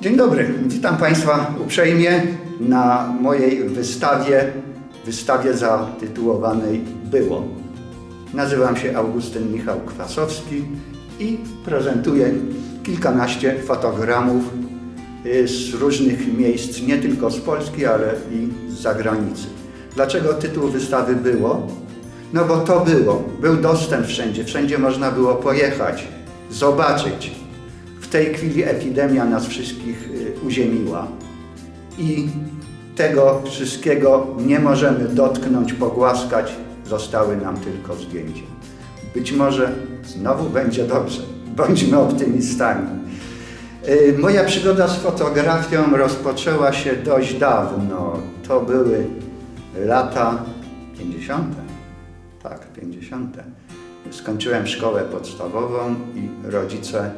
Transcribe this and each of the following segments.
Dzień dobry, witam Państwa uprzejmie na mojej wystawie, wystawie zatytułowanej Było. Nazywam się Augustyn Michał Kwasowski i prezentuję kilkanaście fotogramów y, z różnych miejsc, nie tylko z Polski, ale i z zagranicy. Dlaczego tytuł wystawy Było? No bo to było, był dostęp wszędzie, wszędzie można było pojechać, zobaczyć. Tej chwili epidemia nas wszystkich y, uziemiła i tego wszystkiego nie możemy dotknąć, pogłaskać, zostały nam tylko zdjęcia. Być może znowu będzie dobrze, bądźmy optymistami. Y, Moja przygoda z fotografią rozpoczęła się dość dawno. To były lata 50. Tak, 50. Skończyłem szkołę podstawową i rodzice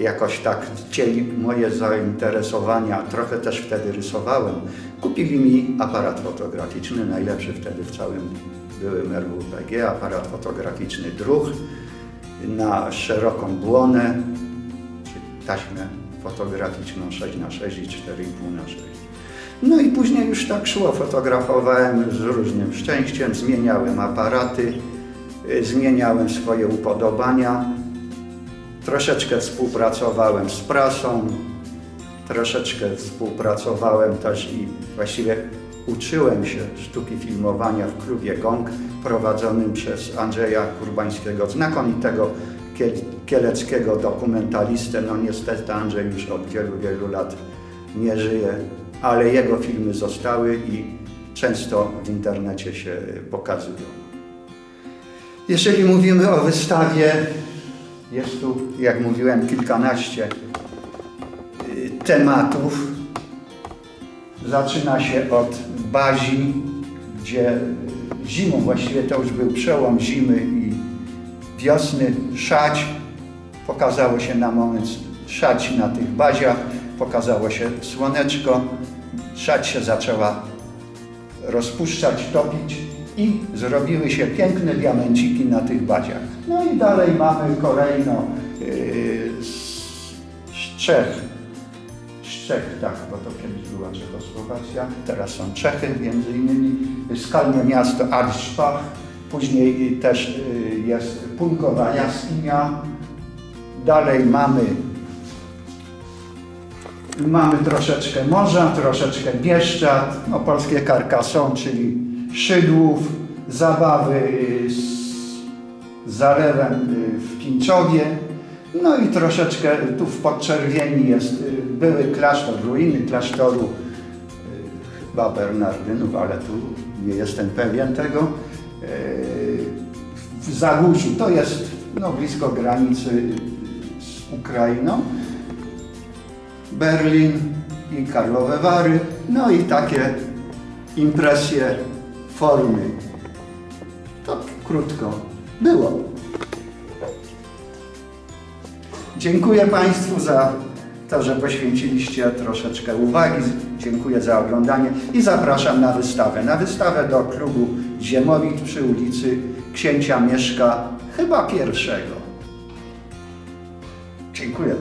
jakoś tak chcieli moje zainteresowania, trochę też wtedy rysowałem. Kupili mi aparat fotograficzny, najlepszy wtedy w całym byłym RWPG, aparat fotograficzny Druch na szeroką błonę, czy taśmę fotograficzną 6 na 6 i 4,5 na 6. No i później już tak szło, fotografowałem z różnym szczęściem, zmieniałem aparaty, y, zmieniałem swoje upodobania. Troszeczkę współpracowałem z prasą, troszeczkę współpracowałem też i właściwie uczyłem się sztuki filmowania w klubie Gong prowadzonym przez Andrzeja Kurbańskiego, znakomitego kiel- kieleckiego dokumentalistę. No niestety Andrzej już od wielu, wielu lat nie żyje, ale jego filmy zostały i często w internecie się pokazują. Jeżeli mówimy o wystawie, jest tu, jak mówiłem, kilkanaście y, tematów. Zaczyna się od bazi, gdzie zimą, właściwie to już był przełom zimy i wiosny, szać. Pokazało się na moment szać na tych baziach, pokazało się słoneczko, szać się zaczęła rozpuszczać, topić i zrobiły się piękne diamenciki na tych baziach. No i dalej mamy kolejno yy, z, Czech. Z Czech, tak, bo to kiedyś była Czechosłowacja, teraz są Czechy, między innymi skalne miasto Arszpach, później też y, jest Punkowa Jaskinia, dalej mamy Mamy troszeczkę morza, troszeczkę Bieszczad, no, polskie Carcassonne, czyli Szydłów, zabawy z zalewem y, w Pińczowie, no i troszeczkę tu w Podczerwieni jest y, były klasztor, ruiny klasztoru y, chyba Bernardynów, ale tu nie jestem pewien tego. W Zagórzu to jest no, blisko granicy z Ukrainą. Berlin i Karlowe Wary, no i takie impresje formy. To krótko było. Dziękuję Państwu za to, że poświęciliście troszeczkę uwagi. Dziękuję za oglądanie i zapraszam na wystawę. Na wystawę do klubu Ziemowit przy ulicy Księcia Mieszka, chyba pierwszego. Dziękuję.